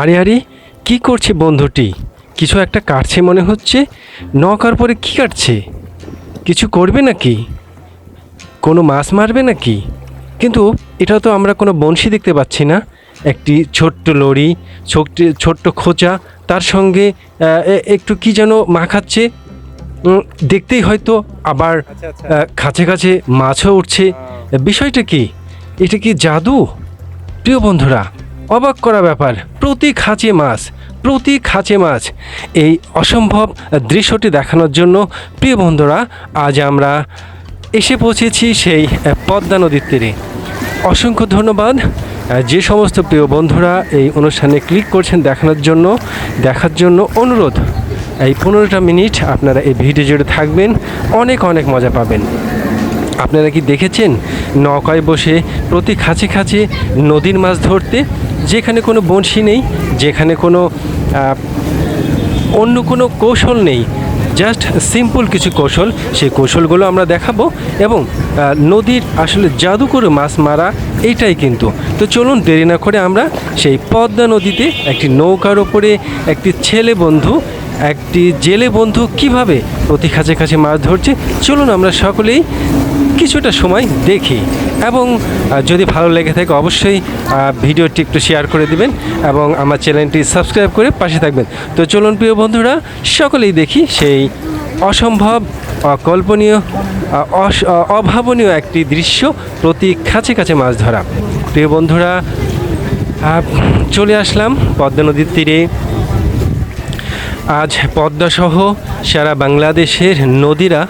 আরে আরে কি করছে বন্ধুটি? কিছু একটা কাটছে মনে হচ্ছে। নৌকার পরে কি কাটছে? কিছু করবে নাকি? কোনো মাছ মারবে নাকি? কিন্তু এটা তো আমরা কোনো বংশী দেখতে পাচ্ছি না। একটি ছোট্ট লড়ি ছোট্ট ছোট্ট খোঁচা তার সঙ্গে একটু কি যেন মাখাচ্ছে। দেখতেই হয়তো আবার আচ্ছা আচ্ছা। কাছে কাছে মাছও উঠছে। বিষয়টা কি? এটা কি জাদু? প্রিয় বন্ধুরা অবাক করা ব্যাপার প্রতি খাঁচে মাছ প্রতি খাঁচে মাছ। এই অসম্ভব দৃশ্যটি দেখানোর জন্য প্রিয় বন্ধুরা, আজ আমরা এসে পৌঁছেছি সেই পদ্মা নদীর তীরে। অসংখ্য ধন্যবাদ। যে সমস্ত প্রিয় বন্ধুরা এই অনুষ্ঠানে ক্লিক করছেন দেখানোর জন্য, দেখার জন্য অনুরোধ। এই পনেরোটা মিনিট আপনারা এই ভিডিও জুড়ে থাকবেন, অনেক অনেক মজা পাবেন। আপনারা কি দেখেছেন? নৌকায় বসে প্রতি খাঁচে খাঁচে নদীর মাছ ধরতে যেখানে কোনো বংশী নেই, যেখানে কোনো অন্য কোনো কৌশল নেই। জাস্ট সিম্পল কিছু কৌশল, সেই কৌশলগুলো আমরা দেখাবো এবং নদীর আসলে জাদু করে মাছ মারা এইটাই কিন্তু। তো চলুন দেরি না করে আমরা সেই পদ্মা নদীতে একটি নৌকার ওপরে একটি ছেলে বন্ধু, একটি জেলে বন্ধু কীভাবে প্রতি কাছে কাছে মাছ ধরছে, চলুন আমরা সকলেই কিছুটা সময় দেখি এবং যদি ভালো লেগে থাকে অবশ্যই ভিডিওটি একটু শেয়ার করে দিবেন এবং আমার চ্যানেলটি সাবস্ক্রাইব করে পাশে থাকবেন। তো চলুন প্রিয় বন্ধুরা, সকলেই দেখি সেই অসম্ভব, অকল্পনীয় অভাবনীয় একটি দৃশ্য প্রতি কাছে কাছে মাছ ধরা। প্রিয় বন্ধুরা চলে আসলাম পদ্মা নদীর তীরে। আজ পদ্মাসহ সারা বাংলাদেশের নদীরা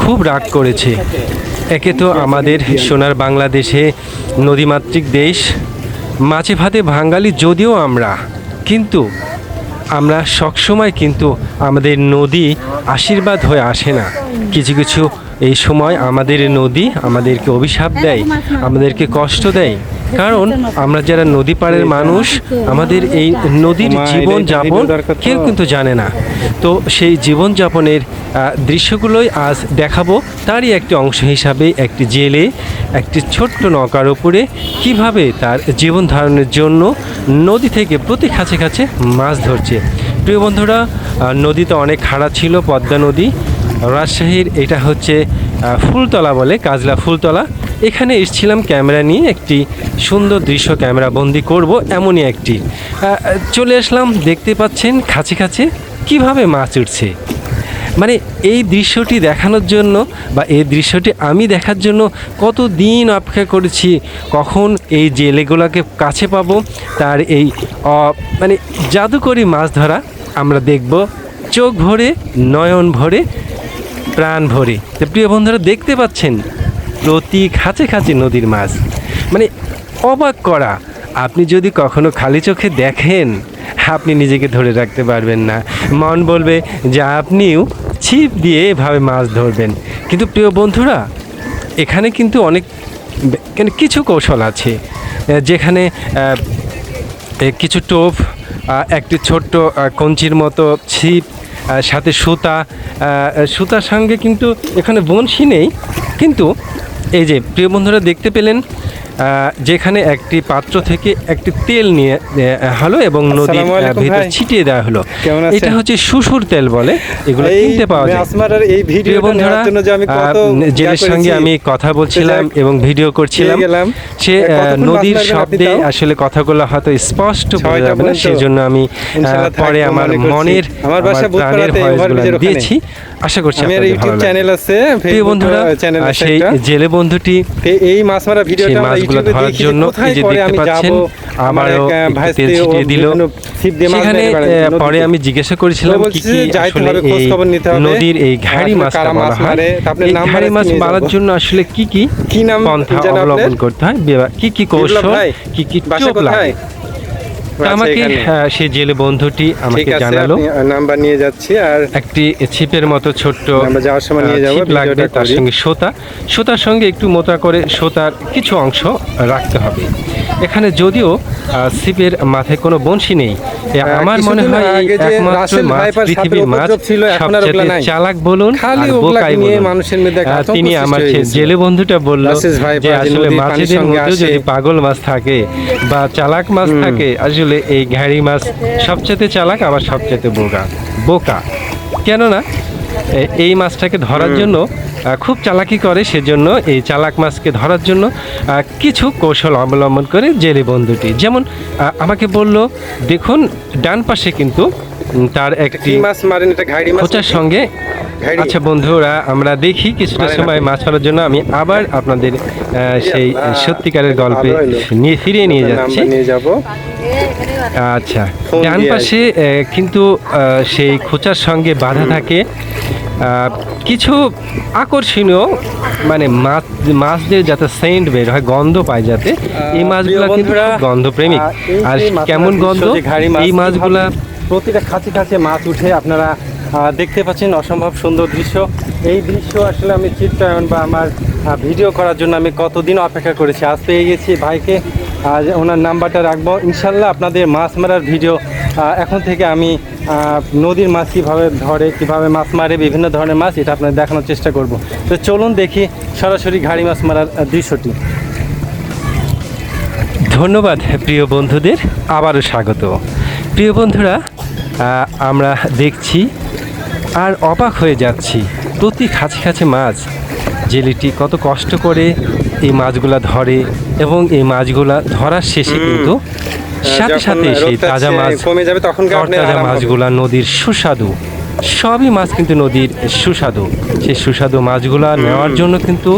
খুব রাগ করেছে। একে তো আমাদের সোনার বাংলাদেশে নদীমাতৃক দেশ মাছে ভাতে বাঙালি যদিও আমরা কিন্তু আমরা সবসময় কিন্তু আমাদের নদী আশীর্বাদ হয়ে আসে না। কিছু কিছু এই সময় আমাদের নদী আমাদেরকে অভিশাপ দেয় আমাদেরকে কষ্ট দেয়। কারণ আমরা যারা নদী পাড়ের মানুষ আমাদের এই নদীর জীবন যাপন কেউ কিন্তু জানে না। তো সেই জীবনযাপনের আহ, দৃশ্যগুলোই আজ দেখাবো। তারই একটি অংশ হিসাবে একটি জেলে, একটি ছোট্ট নৌকার উপরে কীভাবে তার জীবন ধারণের জন্য নদী থেকে প্রতি কাছে কাছে মাছ ধরছে। প্রিয় বন্ধুরা নদীতে অনেক খাড়া ছিল, পদ্মা নদী। রাজশাহীর এটা হচ্ছে ফুলতলা বলে, কাজলা ফুলতলা। এখানে এসেছিলাম ক্যামেরা নিয়ে একটি সুন্দর দৃশ্য ক্যামেরা বন্দি করব, এমনই একটি। চলে আসলাম, দেখতে পাচ্ছেন খাঁচে খাঁচে কীভাবে মাছ উঠছে। মানে এই দৃশ্যটি দেখানোর জন্য বা এই দৃশ্যটি আমি দেখার জন্য কত দিন অপেক্ষা করেছি, কখন এই জেলেগুলোকে কাছে পাবো, তার এই মানে জাদুকরি মাছ ধরা আমরা দেখব চোখ ভরে, নয়ন ভরে, প্রাণ ভরে। তো প্রিয় বন্ধুরা, দেখতে পাচ্ছেন প্রতি খাঁচে খাঁচে নদীর মাছ। মানে অবাক করা, আপনি যদি কখনো খালি চোখে দেখেন, আপনি নিজেকে ধরে রাখতে পারবেন না। মন বলবে যে আপনিও ছিপ দিয়ে এভাবে মাছ ধরবেন। কিন্তু প্রিয় বন্ধুরা, এখানে কিন্তু অনেক কিছু কৌশল আছে। যেখানে কিছু টোপ একটি ছোট্ট কঞ্চির মতো ছিপ সাথে সুতা সুতার সঙ্গে কিন্তু এখানে বনশি নেই। কিন্তু এই যে, প্রিয় বন্ধুরা দেখতে পেলেন যেখানে একটি পাত্র থেকে একটি তেল নিয়ে হলো এবং নদীর ভিতর। ছিটিয়ে দেওয়া হলো। এটা হচ্ছে শুশুর তেল বলে। এগুলো কিনতে পাওয়া যায়। এই ভিডিওটা বন্ধুরা জেলের সঙ্গে আমি কথা বলছিলাম এবং ভিডিও করছিলাম। সে নদীর শব্দে আসলে কথাগুলো হয়তো স্পষ্ট বোঝা যাবে না সেই জন্য আমি পরে আমার মনের আমার আমার প্রাণের ভয়েসগুলো দিয়েছি। আশা করছি আমি আর ইউটিউব চ্যানেল আছে প্রিয় বন্ধুরা সেই জেলে বন্ধুটি এই মাছ মারা ভিডিওটা আমরা মাছগুলো ধরার জন্য এই যে পরে দেখতে আমি পাচ্ছেন আমারও তেল ছিটিয়ে দিল। সেখানে। পরে আমি জিজ্ঞাসা করেছিলাম কি কি আসলে এই। নদীর এই ঘাড়ি মাছটা হয় মারে, আপনার এই ঘাড়ি মাছ মারার জন্য আসলে কি কি কি নাম পন্থা অবলম্বন করতে হয়? কি কি কৌশল? কি কি চোখ লাগে আমাকে সে জেলে বন্ধুটি আমাকে জানালো। নাম্বার নিয়ে যাচ্ছি আর একটি ছিপের মতো ছোট্ট আমরা যাওয়ার সময় নিয়ে যাব, লাগবে তার সঙ্গে সোতা। সোতার সঙ্গে একটু মোটা করে সোতার কিছু অংশ রাখতে হবে। এখানে যদিও ছিপের মাথায় কোনো বংশী নেই আমার মনে হয় এই আগে যে একমাত্র মাছ পৃথিবীর মাছ উপদ্রব ছিল, এখন আর ওগুলা সবচেয়ে চালাক বলুন আর বোকাই বলুন। মানুষের মধ্যে একটা আহ, আতঙ্ক তিনি আমার। জেলে বন্ধুটা বলল যে যে আসলে মাছেদের যদি পাগল মাছ থাকে বা চালাক মাছ থাকে আসলে এই ঘাড়ি মাছ সবচেয়ে চালাক আবার সবচেয়ে বোকা। বোকা। কেননা এই মাছটাকে ধরার জন্য খুব চালাকি করে সেজন্য এই চালাক মাছকে ধরার জন্য কিছু কৌশল অবলম্বন করে জেলে বন্ধুটি যেমন আমাকে বলল দেখুন ডান পাশে কিন্তু তার একটি মাছ মারেন? এটা ঘাড়ি মাছ সঙ্গে? আচ্ছা বন্ধুরা আমরা দেখি কিছুটা সময় মাছ ধরার জন্য। আমি আবার আপনাদের সেই সত্যিকারের গল্পে নিয়ে ফিরিয়ে নিয়ে যাচ্ছি। আচ্ছা ডান পাশে কিন্তু সেই খোঁচার সঙ্গে বাধা থাকে। আহ, কিছু আকর্ষণীয় মানে মাছ মাছদের যাতে সেন্ট বের হয় গন্ধ পায় যাতে এই মাছগুলো কিন্তু আহ, এই আর কেমন গন্ধ? এই মাছগুলা প্রতিটা খাঁচে খাঁচে মাছ উঠে আপনারা দেখতে পাচ্ছেন অসম্ভব সুন্দর দৃশ্য। এই দৃশ্য আসলে আমি চিত্রায়ন বা আমার ভিডিও করার জন্য আমি কতদিন অপেক্ষা করেছি, আজ পেয়ে গেছি ভাইকে, আজ ওনার নাম্বারটা রাখব। ইনশাল্লাহ আপনাদের মাছ মারার ভিডিও এখন থেকে আমি নদীর মাছ কীভাবে ধরে, কীভাবে মাছ মারে, বিভিন্ন ধরনের মাছ, এটা আপনাদের দেখানোর চেষ্টা করব। তো চলুন দেখি সরাসরি ঘাড়ি মাছ মারার দৃশ্যটি। ধন্যবাদ প্রিয় বন্ধুদের, আবারও স্বাগত। প্রিয় বন্ধুরা আমরা দেখছি আর অবাক হয়ে যাচ্ছি। প্রতি খাঁচে খাঁচে মাছ। জেলিটি কত কষ্ট করে এই মাছগুলা ধরে এবং এই মাছগুলা ধরার শেষে কিন্তু সাথে সাথে সেই তাজা মাছ কমে যাবে তখন তাজা মাছগুলা নদীর সুস্বাদু। সবই মাছ কিন্তু নদীর সুস্বাদু। সেই সুস্বাদু মাছগুলা নেওয়ার জন্য কিন্তু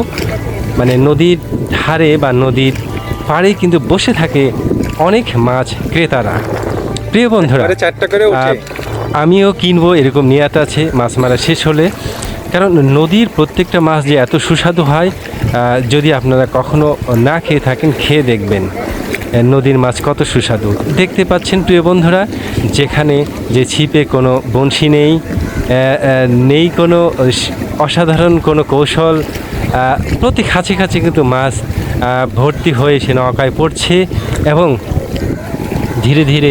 মানে নদীর ধারে বা নদীর পাড়ে কিন্তু বসে থাকে অনেক মাছ ক্রেতারা। প্রিয় বন্ধুরা চারটা করে আমিও কিনবো এরকম নিয়াত আছে মাছ মারা শেষ হলে। কারণ নদীর প্রত্যেকটা মাছ যে এত সুস্বাদু হয় যদি আপনারা কখনো না খেয়ে থাকেন খেয়ে দেখবেন। নদীর মাছ কত সুস্বাদু। দেখতে পাচ্ছেন প্রিয় বন্ধুরা যেখানে যে ছিপে কোনো বংশী নেই নেই কোনো অসাধারণ কোনো কৌশল প্রতি খাঁচে খাঁচে কিন্তু মাছ ভর্তি হয়ে সে নৌকায় পড়ছে এবং ধীরে ধীরে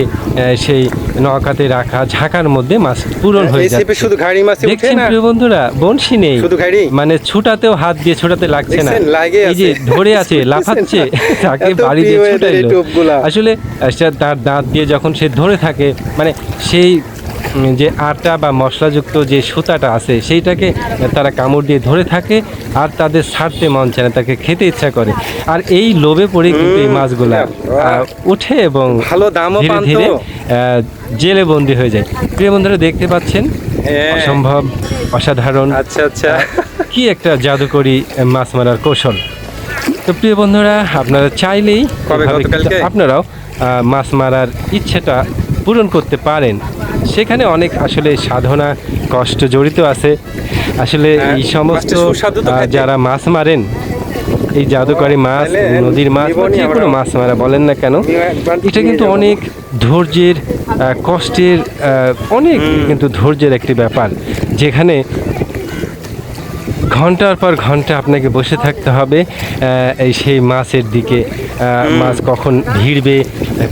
সেই নৌকাতে রাখা ঝাঁকার মধ্যে মাছ পূরণ হয়ে যাচ্ছে। শুধু ঘাড়ি মাছ দেখছেন না? প্রিয় বন্ধুরা বনশি নেই। শুধু ঘাড়ি? মানে ছুটাতেও হাত দিয়ে ছুটাতে লাগছে না। এই যে ধরে আছে লাফাচ্ছে তাকে বাড়ি দিয়ে ছুটাইলো। আসলে তার দাঁত দিয়ে যখন সে ধরে থাকে মানে সেই যে আটা বা মশলাযুক্ত যে সুতাটা আছে সেইটাকে তারা কামড় দিয়ে ধরে থাকে আর তাদের ছাড়তে মন চায় না তাকে খেতে ইচ্ছা করে। আর এই লোভে পড়ে কিন্তু এই মাছগুলা উঠে এবং ভালো দামও ধীরে ধীরে জেলে বন্দি হয়ে যায়। প্রিয় বন্ধুরা দেখতে পাচ্ছেন? হ্যাঁ। অসম্ভব অসাধারণ। আচ্ছা আচ্ছা। কি একটা জাদুকরি মাছ মারার কৌশল। তো প্রিয় বন্ধুরা আপনারা চাইলেই আপনারাও মাছ মারার ইচ্ছেটা পূরণ করতে পারেন। সেখানে অনেক আসলে সাধনা কষ্ট জড়িত আছে। আসলে হ্যাঁ, এই সমস্ত। যারা মাছ মারেন এই জাদুকরি মাছ নদীর মাছ যে কোনো মাছ মারা বলেন না কেন এটা কিন্তু অনেক ধৈর্যের কষ্টের অনেক কিন্তু ধৈর্যের একটি ব্যাপার। যেখানে ঘণ্টার পর ঘণ্টা আপনাকে বসে থাকতে হবে এই সেই মাছের দিকে। মাছ কখন ভিড়বে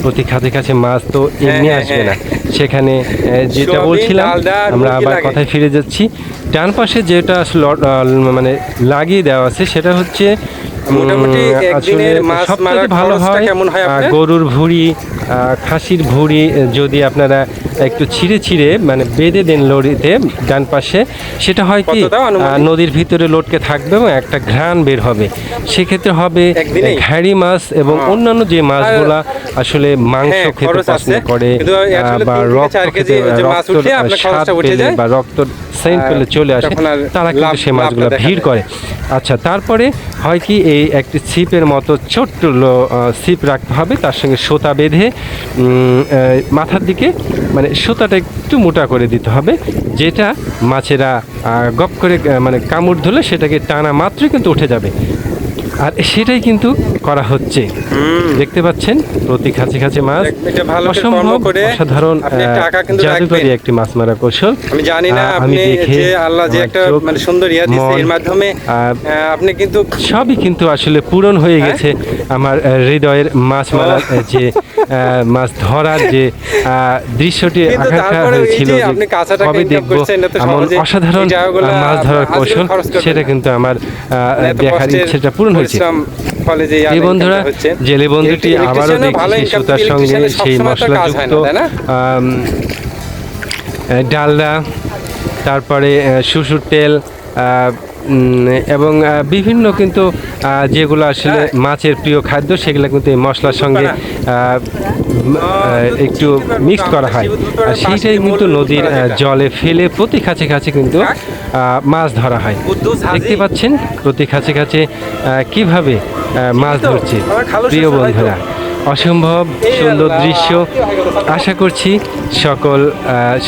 প্রতি কাছে কাছে মাছ তো এমনি হ্যাঁ, আসবে না। হ্যাঁ। সেখানে যেটা বলছিলাম আমরা আবার কথায় ফিরে যাচ্ছি। ডান পাশে যেটা মানে লাগিয়ে দেওয়া আছে সেটা হচ্ছে মোটামুটি একদিনের মাছ সবথেকে ভালো হয় কেমন হয় গরুর ভুঁড়ি খাসির ভুঁড়ি যদি আপনারা একটু ছিঁড়ে ছিঁড়ে মানে বেঁধে দেন লরিতে ডান পাশে সেটা হয় কি নদীর ভিতরে লটকে থাকবে এবং একটা ঘ্রাণ বের হবে সেক্ষেত্রে হবে? ঘাড়ি মাছ এবং হ্যাঁ। অন্যান্য যে মাছগুলা আসলে মাংস হ্যাঁ, খেতে পছন্দ করে বা রক্ত খেতে যায়। বা রক্তর সেন্ট করলে চলে আসে তারা কিন্তু সেই মাছগুলো ভিড় করে। আচ্ছা তারপরে হয় কি এই একটি ছিপের মতো ছোট্ট লো- ছিপ রাখতে হবে তার সঙ্গে সোতা বেঁধে মাথার দিকে মানে সোতাটা একটু মোটা করে দিতে হবে যেটা মাছেরা গপ করে মানে কামড় ধরলে সেটাকে টানা মাত্রই কিন্তু উঠে যাবে। আর সেটাই কিন্তু করা হচ্ছে। দেখতে পাচ্ছেন প্রতি খাঁচে খাঁচে মাছ। অসম্ভব কিন্তু জাদুকরী একটি মাছ মারা কৌশল। আমি জানি না আপনি দেখে যে আল্লাহ যে একটা মানে সুন্দর ইয়া মন, এর মাধ্যমে আপনি কিন্তু সবই কিন্তু আসলে পূরণ হয়ে হ্যাঁ? গেছে আমার হৃদয়ের মাছ মারার যে আহ, মাছ ধরার যে আহ, দৃশ্যটি আকাঙ্ক্ষা হয়েছিল কবে দেখব করছেন, এটা তো এমন অসাধারণ জায়গাগুলো মাছ ধরার কৌশল সেটা কিন্তু আমার আহ, মানে দেখার ইচ্ছেটা পূরণ হয়েছে পরিশ্রম এই বন্ধুরা জেলে বন্ধুটি আবারও দেখছি সুতার সঙ্গে সেই মশলাযুক্ত ডালডা তারপরে শুশুর তেল এবং বিভিন্ন কিন্তু যেগুলো আসলে হ্যাঁ। মাছের প্রিয় খাদ্য সেগুলো কিন্তু এই মশলার সঙ্গে একটু মিক্স করা হয়। আর সেইটাই কিন্তু নদীর জলে ফেলে প্রতি কাছে কাছে কিন্তু মাছ ধরা হয়। দেখতে পাচ্ছেন? প্রতি কাছে কাছে কীভাবে মাছ ধরছে? প্রিয়। বন্ধুরা। অসম্ভব সুন্দর দৃশ্য? আশা করছি সকল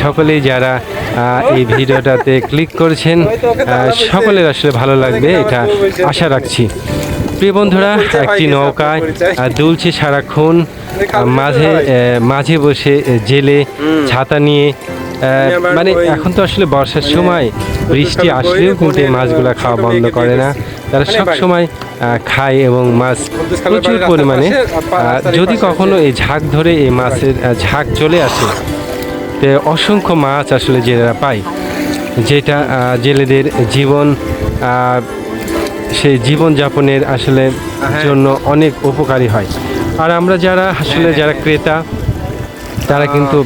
সকলেই যারা এই ভিডিওটাতে ক্লিক করেছেন। সকলের আসলে ভালো লাগবে এটা। আশা রাখছি প্রিয় বন্ধুরা একটি নৌকায় দুলছে সারাক্ষণ মাঝে মাঝে বসে জেলে ছাতা নিয়ে মানে এখন তো আসলে বর্ষার সময় বৃষ্টি আসলেও কিন্তু এই মাছগুলা খাওয়া বন্ধ করে না। তারা মানে সব সময় খায় এবং মাছ প্রচুর পরিমাণে। যদি কখনো এই ঝাঁক ধরে এই মাছের ঝাঁক চলে আসে তে অসংখ্য মাছ আসলে জেলেরা পায় যেটা জেলেদের জীবন সেই জীবনযাপনের আসলে হ্যাঁ। জন্য অনেক উপকারী হয়। আর আমরা যারা আসলে যারা ক্রেতা তারা কিন্তু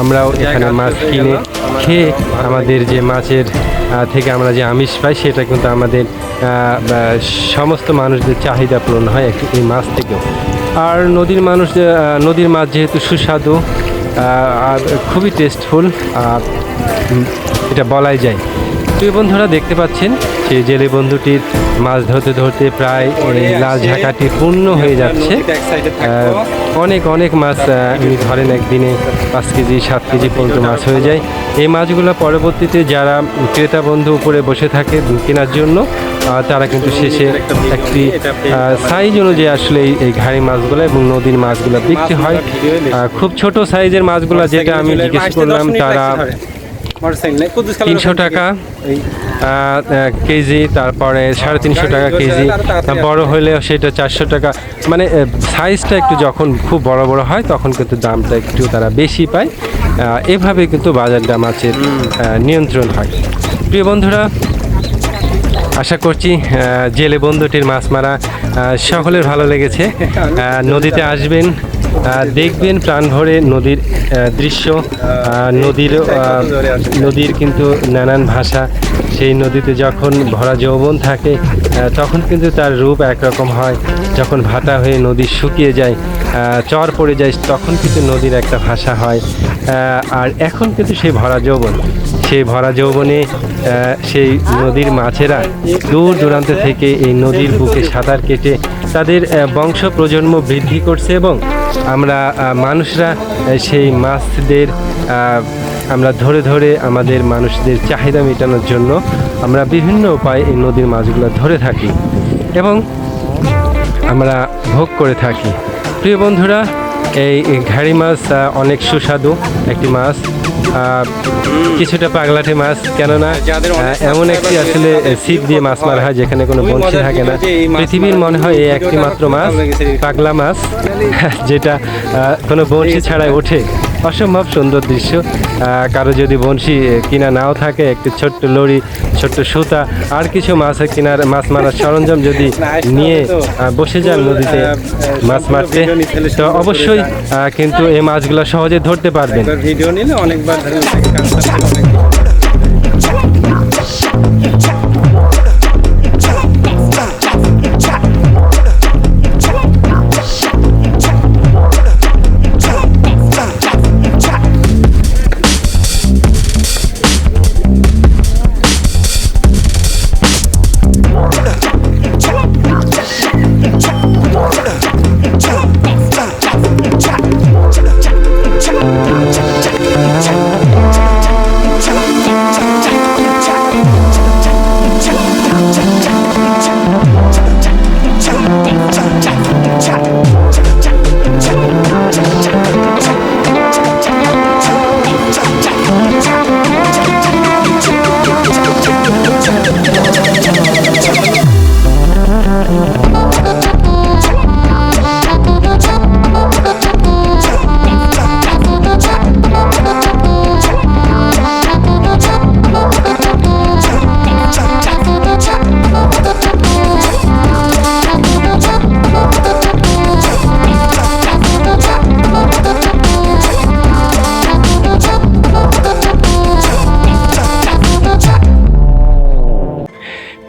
আমরাও এখানে মাছ কিনে খেয়ে আমাদের যে মাছের থেকে আমরা যে আমিষ পাই সেটা কিন্তু আমাদের সমস্ত মানুষদের চাহিদা পূরণ হয় এই মাছ থেকেও। আর নদীর মানুষ নদীর মাছ যেহেতু সুস্বাদু আর খুবই টেস্টফুল আর এটা বলাই যায়। প্রিয় বন্ধুরা দেখতে পাচ্ছেন সেই জেলে বন্ধুটির মাছ ধরতে ধরতে প্রায় লাল ঝাঁকাটি পূর্ণ হয়ে যাচ্ছে। অনেক অনেক মাছ ধরেন একদিনে পাঁচ কেজি, সাত কেজি পর্যন্ত মাছ হয়ে যায়। এই মাছগুলো পরবর্তীতে যারা ক্রেতা বন্ধু উপরে বসে থাকে কেনার জন্য তারা কিন্তু শেষে একটি সাইজ অনুযায়ী আসলে এই ঘাড়ি মাছগুলো এবং নদীর মাছগুলো বিক্রি হয়। খুব ছোট সাইজের মাছগুলো যেটা আমি জিজ্ঞেস করলাম, তারা তিনশো টাকা। কেজি তারপরে সাড়ে তিনশো টাকা কেজি। বড় হলে সেটা চারশো টাকা। মানে সাইজটা একটু যখন খুব বড় বড় হয় তখন কিন্তু দামটা একটু তারা বেশি পায়। এভাবে কিন্তু বাজার দাম আছে নিয়ন্ত্রণ হয়। প্রিয় বন্ধুরা আশা করছি জেলে বন্ধুটির মাছ মারা সকলের ভালো লেগেছে। নদীতে আসবেন। দেখবেন প্রাণ ভরে নদীর দৃশ্য নদীর নদীর কিন্তু নানান ভাষা। সেই নদীতে যখন ভরা যৌবন থাকে তখন কিন্তু তার রূপ একরকম হয়। যখন ভাটা হয়ে নদী শুকিয়ে যায় চর পড়ে যায়, তখন কিন্তু নদীর একটা ভাষা হয়। আর এখন কিন্তু সেই ভরা যৌবন। সেই ভরা যৌবনে সেই নদীর মাছেরা দূর দূরান্ত থেকে এই নদীর বুকে সাঁতার কেটে তাদের বংশ প্রজন্ম বৃদ্ধি করছে এবং আমরা মানুষরা সেই মাছদের আমরা ধরে ধরে আমাদের মানুষদের চাহিদা মেটানোর জন্য আমরা বিভিন্ন উপায়ে এই নদীর মাছগুলো ধরে থাকি এবং আমরা ভোগ করে থাকি। প্রিয় বন্ধুরা, এই ঘাড়ি মাছ অনেক সুস্বাদু একটি মাছ। কিছুটা পাগলাটে মাছ কেননা এমন একটি আসলে ছিপ দিয়ে মাছ মারা হয় যেখানে কোনো বংশী থাকে না। পৃথিবীর মনে হয় এই একটি মাত্র মাছ পাগলা মাছ যেটা কোনো বংশী ছাড়াই ওঠে। অসম্ভব সুন্দর দৃশ্য। কারও যদি বংশী কিনা নাও থাকে, একটি ছোট্ট লড়ি, ছোট্ট সুতা, আর কিছু মাছ কিনার, মাছ মারার সরঞ্জাম যদি নিয়ে বসে যান নদীতে মাছ মারতে, তো অবশ্যই কিন্তু এই মাছগুলো সহজে ধরতে পারবেন। ভিডিও নিলে অনেকবার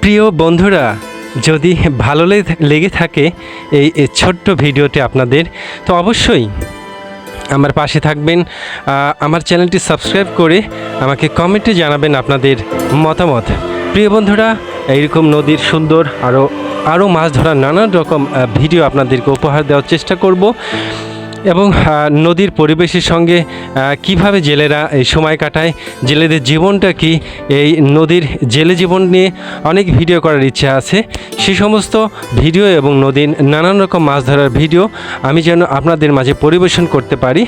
প্রিয় বন্ধুরা, যদি ভালো লেগে থাকে এই ছোট্ট ভিডিওটি আপনাদের, তো অবশ্যই আমার পাশে থাকবেন। আমার চ্যানেলটি সাবস্ক্রাইব করে আমাকে কমেন্টে জানাবেন আপনাদের মতামত। প্রিয় বন্ধুরা, এইরকম নদীর সুন্দর আরও আরও মাছ ধরার নানান রকম ভিডিও আপনাদেরকে উপহার দেওয়ার চেষ্টা করব। এবং নদীর পরিবেশের সঙ্গে কীভাবে জেলেরা এই সময় কাটায়, জেলেদের জীবনটা কি, এই নদীর জেলে জীবন নিয়ে অনেক ভিডিও করার ইচ্ছা আছে। সে সমস্ত ভিডিও এবং নদীর নানান রকম মাছ ধরার ভিডিও আমি যেন আপনাদের মাঝে পরিবেশন করতে পারি।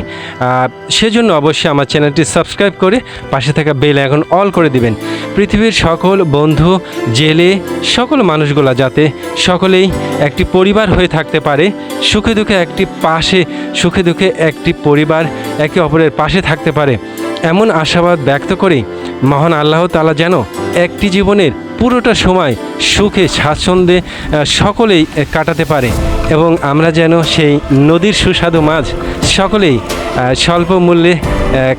সেজন্য অবশ্যই আমার চ্যানেলটি সাবস্ক্রাইব করে পাশে থাকা বেল এখন অল করে দিবেন। পৃথিবীর সকল বন্ধু, জেলে, সকল মানুষগুলা যাতে সকলেই একটি পরিবার হয়ে থাকতে পারে, সুখে দুঃখে একটি পাশে সুখে দুঃখে একটি পরিবার একে অপরের পাশে থাকতে পারে। এমন আশাবাদ ব্যক্ত করে মহান আল্লাহ তালা যেন একটি জীবনের পুরোটা সময় সুখে স্বাচ্ছন্দ্যে সকলেই কাটাতে পারে এবং আমরা যেন সেই নদীর সুস্বাদু মাছ সকলেই স্বল্প মূল্যে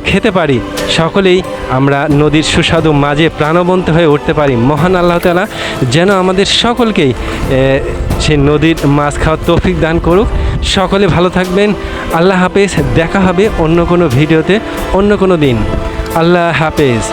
খেতে পারি। সকলেই আমরা নদীর সুস্বাদু মাঝে প্রাণবন্ত হয়ে উঠতে পারি। মহান আল্লাহ তালা যেন আমাদের সকলকেই সেই নদীর মাছ খাওয়ার তৌফিক দান করুক। সকলে ভালো থাকবেন। আল্লাহ হাফেজ। দেখা হবে অন্য কোনো ভিডিওতে অন্য কোনো দিন। আল্লাহ হাফেজ।